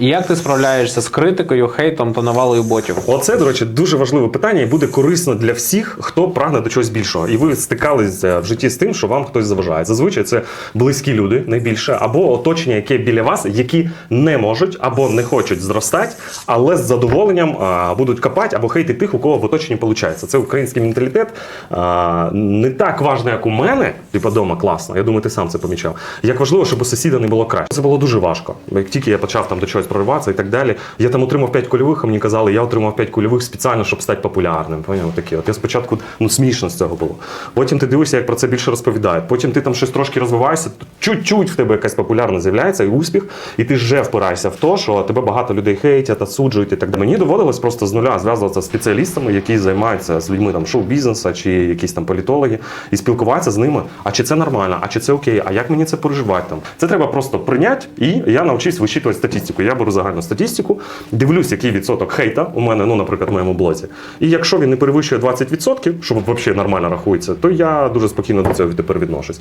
І як ти справляєшся з критикою, хейтом та навалою ботів? Оце, до речі, дуже важливе питання і буде корисно для всіх, хто прагне до чогось більшого. І ви стикалися в житті з тим, що вам хтось заважає. Зазвичай це близькі люди найбільше, або оточення, яке біля вас, які не можуть або не хочуть зростати, але з задоволенням а, будуть копати або хейти тих, у кого в оточенні виходить. Це український менталітет. А, не так важно, як у мене, типу дома класно. Я думаю, ти сам це помічав. Як важливо, щоб у сусіда не було краще. Це було дуже важко. Як тільки я почав там до чогось прориватися і так далі. Я там отримав 5 кульових, а мені казали, я отримав 5 кульових спеціально, щоб стати популярним. Поняв? Такі. От я спочатку ну смішно з цього було. Потім ти дивишся, як про це більше розповідають. Потім ти там щось трошки розвиваєшся, чуть-чуть в тебе якась популярність з'являється і успіх, і ти вже впираєшся в те, що тебе багато людей хейтять, осуджують і так далі. Мені доводилось просто з нуля зв'язуватися з спеціалістами, які займаються з людьми там шоу-бізнесу чи якісь там політологи, і спілкуватися з ними. А чи це нормально, а чи це окей, а як мені це переживати там? Це треба просто прийняти, і я навчився вичитувати статистику. Я беру загальну статистику, дивлюсь, який відсоток хейта у мене, ну, наприклад, в моєму блозі. І якщо він не перевищує 20%, що взагалі нормально рахується, то я дуже спокійно до цього тепер відношусь.